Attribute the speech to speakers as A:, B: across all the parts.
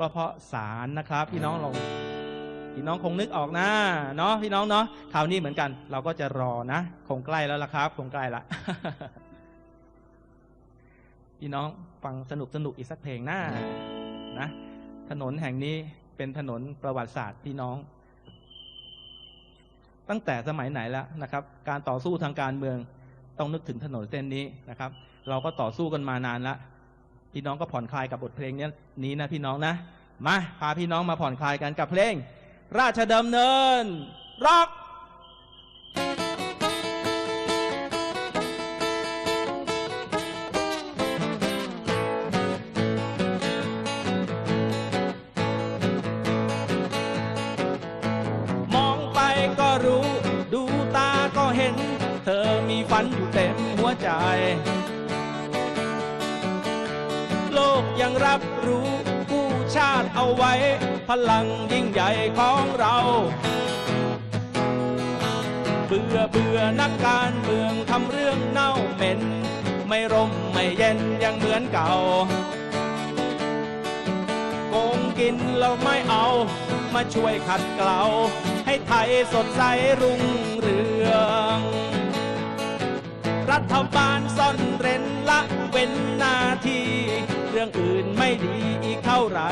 A: ก็เพราะสารนะครับ พี่น้องลองพี่น้องคงนึกออกนะเนาะพี่น้องเนาะคราวนี้เหมือนกัน เราก็จะรอนะ คงใกล้แล้วละครับ คงใกล้ละพี่น้องฟังสนุกสนุกอีกสักเพลงหน้านะ ถนนแห่งนี้เป็นถนนประวัติศาสตร์พี่น้อง ตั้งแต่สมัยไหนแล้วนะครับ การต่อสู้ทางการเมืองต้องนึกถึงถนนเส้นนี้นะครับ เราก็ต่อสู้กันมานานแล้ว พี่น้องก็ผ่อนคลายกับบทเพลงนี้นี้นะพี่น้องนะ มาพาพี่น้องมาผ่อนคลายกันกับเพลง ราชดำเนินร็อกมองไปก็รู้ดูตาก็เห็น เธอมีฝันอยู่เต็มหัวใจ ยังรับรู้กู้ชาติเอาไว้ พลังยิ่งใหญ่ของเรา เบื่อเบื่อนักการเมืองทำเรื่องเน่าเหม็น ไม่ร่มไม่เย็นยังเหมือนเก่าโกงกินเราไม่เอา มาช่วยขัดเกลาให้ไทยสดใสรุ่งเรืองรัฐบาลซ่อนเร้นละเว้นหน้าที่เรื่องอื่น ดีอีกเท่าไหร่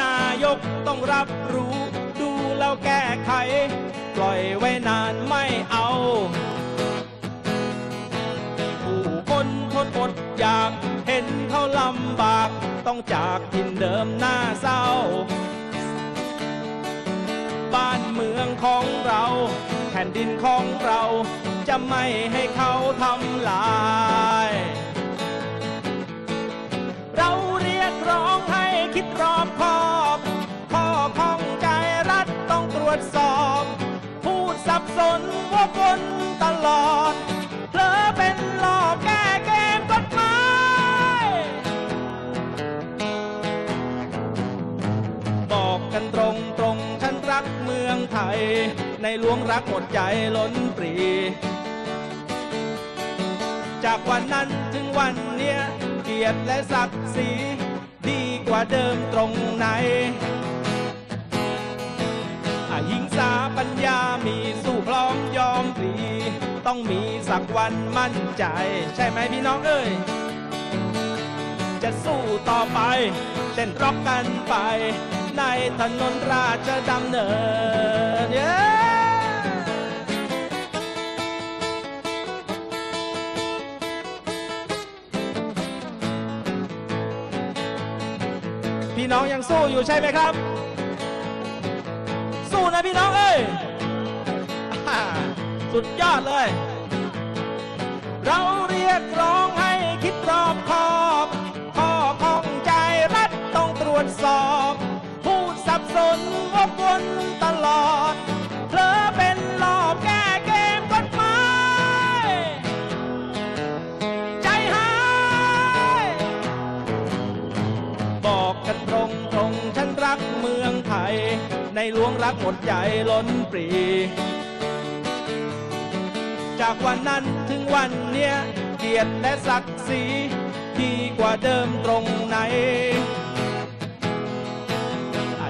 A: นายกต้องรับรู้ดูแล้วแก้ไข ปล่อยไว้นานไม่เอา ผู้คนทนอดอยากเห็นเขาลำบาก ต้องจากถิ่นเดิมหน้าเศร้า บ้านเมืองของเรา แผ่นดินของเราจะไม่ให้เขาทำลาย สอบ พูดสับสนว่าคนตลอดเผลอเป็นหลอกแก้เกมกฎหมายบอกกันตรงตรงฉันรักเมืองไทย ในหลวงรักหมดใจล้นปรี จากวันนั้นถึงวันเนี้ยเกียรติและศักดิ์ศรีดีกว่าเดิมตรงไหน หิงสาปัญญามีสู้พร้อมยอมปรีต้องมีสักวันมั่นใจ ใช่ไหมพี่น้องเอ้ย จะสู้ต่อไป เต้นร็อกกันไป ในถนนราชดำเนินเย้พี่น้องยังสู้อยู่ใช่ไหมครับ นะพี่น้องเอ้ยสุดยอดเลย เราเรียกร้องให้คิดรอบคอบข้อข้องใจรัฐต้องตรวจสอบพูดสับสนวกวน หลวงรักหมดใจล้นปรี จากวันนั้นถึงวันเนี้ยเกียรติและศักดิ์ศรีดีกว่าเดิมตรงไหน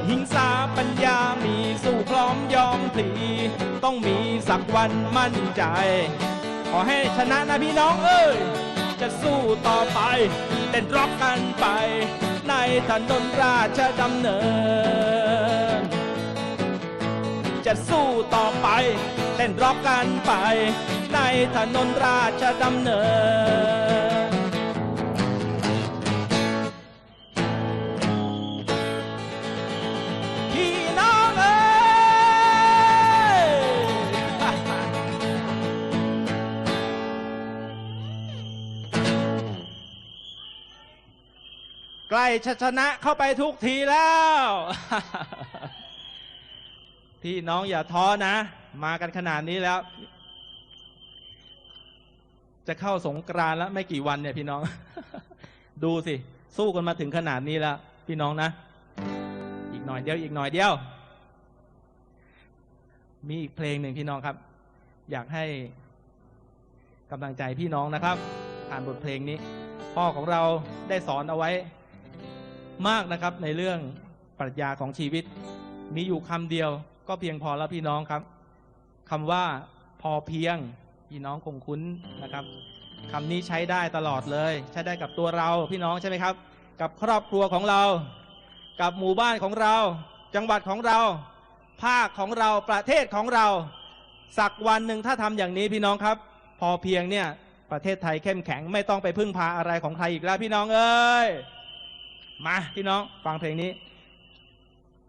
A: หิงสาปัญญามีสู้พร้อมยอมพลีต้องมีสักวันมั่นใจ ขอให้ชนะนะพี่น้องเอ้ย จะสู้ต่อไปเต้นร็อกกันไป ในถนนราชดำเนิน จะสู้ต่อไป เต้นร็อกกันไป ในถนนราชดำเนิน พี่น้องเอ้ย ใกล้ชนะเข้าไปทุกทีแล้ว พี่น้องอย่าท้อนะ มากันขนาดนี้แล้ว จะเข้าสงกรานแล้วไม่กี่วันเนี่ยพี่น้อง ดูสิ สู้กันมาถึงขนาดนี้แล้ว พี่น้องนะ อีกหน่อยเดียว อีกหน่อยเดียว มีอีกเพลงหนึ่งพี่น้องครับ อยากให้กำลังใจพี่น้องนะครับผ่านบทเพลงนี้ พ่อของเราได้สอนเอาไว้มากนะครับในเรื่องปรัชญาของชีวิต มีอยู่คำเดียว ก็เพียงพอแล้วพี่น้องครับคำว่าพอเพียงพี่น้องคงคุ้นนะครับคำนี้ใช้ได้ตลอดเลย ใช้ได้กับตัวเราพี่น้องใช่ไหมครับ กับครอบครัวของเรา กับหมู่บ้านของเรา จังหวัดของเรา ภาคของเราประเทศของเรา สักวันหนึ่งถ้าทำอย่างนี้พี่น้องครับ พอเพียงเนี่ยประเทศไทยเข้มแข็งไม่ต้องไปพึ่งพาอะไรของใครอีกแล้วพี่น้องเอ้ยมาพี่น้องฟังเพลงนี้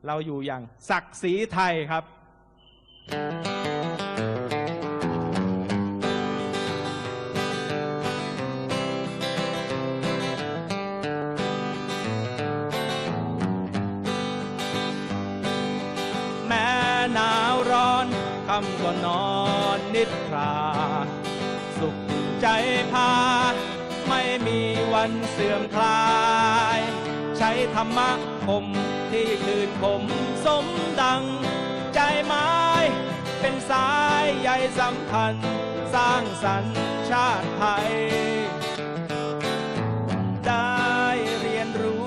A: เราอยู่อย่างศักดิ์ศรีไทยครับ แม้หนาวร้อนคำก็นอนนิทราสุขใจพา ไม่มีวันเสื่อมคลาย ใช้ธรรมะคม ที่คลื่นคมสมดัง ใจไม้ เป็นสายใยสัมพันธ์ สร้างสรรค์ชาติไทย ได้เรียนรู้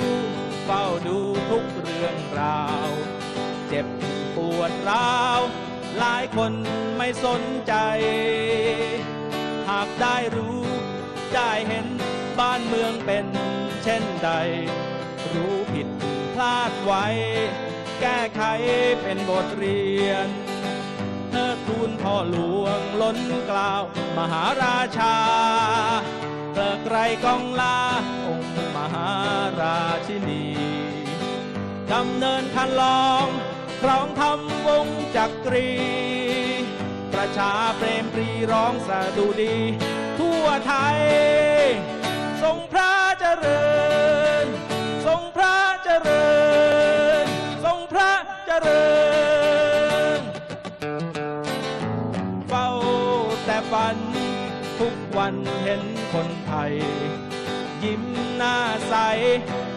A: เฝ้าดูทุกเรื่องราว เจ็บปวดร้าว หลายคนไม่สนใจ หากได้รู้ ได้เห็นบ้านเมืองเป็นเช่นใด รู้าดไว้ แก้ไขเป็นบทเรียนเทิดทูนพ่อหลวงล้นกล่าว มหาราชาเลิกไรกองลาองค์มหาราชินีดำเนินคันลองครองทำวงจักรี ประชาเปรมปรีร้องสะดุดี ทั่วไทย ทรงพระเจริญ ริญเฝ้าแต่ฝัน ทุกวันเห็นคนไทย ยิ้มหน้าใส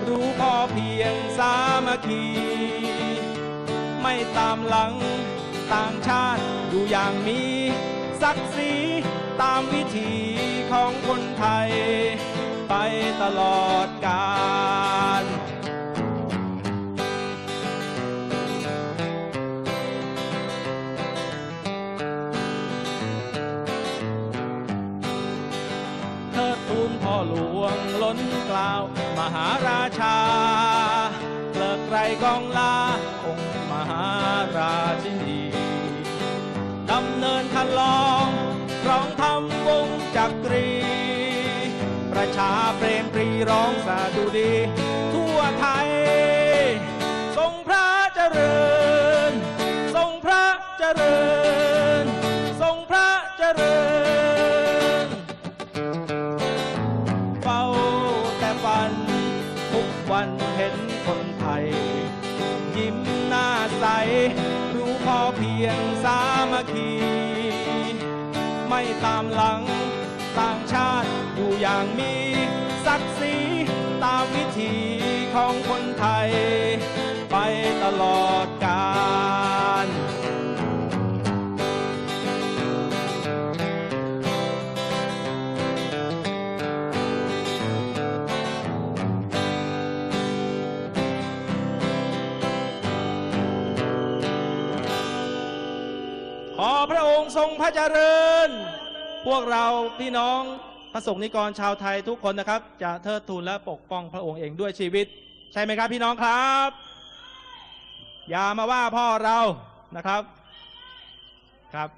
A: รู้พอเพียงสามัคคี ไม่ตามหลังต่างชาติอยู่อย่างมีศักดิ์ศรีตามวิถีของคนไทย ไปตลอดกาล หลวงล้นกล่าว มหาราชาเลิกไรกองลาองค์มหาราชินีดำเนินคันลองร้องทำวงจักรี ประชาเปรมปรีร้องสาดุดี ทั่วไทย ทรงพระเจริญ ทรงพระเจริญ รู้พอเพียงสามัคคี ไม่ตามหลังต่างชาติอยู่อย่างมีศักดิ์ศรีตามวิถีของคนไทย ไปตลอด พอพระองค์ทรงพระเจริญ พวกเราพี่น้องพระสงฆ์นิกรชาวไทยทุกคนนะครับ จะเทิดทูนและปกป้องพระองค์เองด้วยชีวิต ใช่ไหมครับพี่น้องครับ อย่ามาว่าพ่อเรานะครับครับ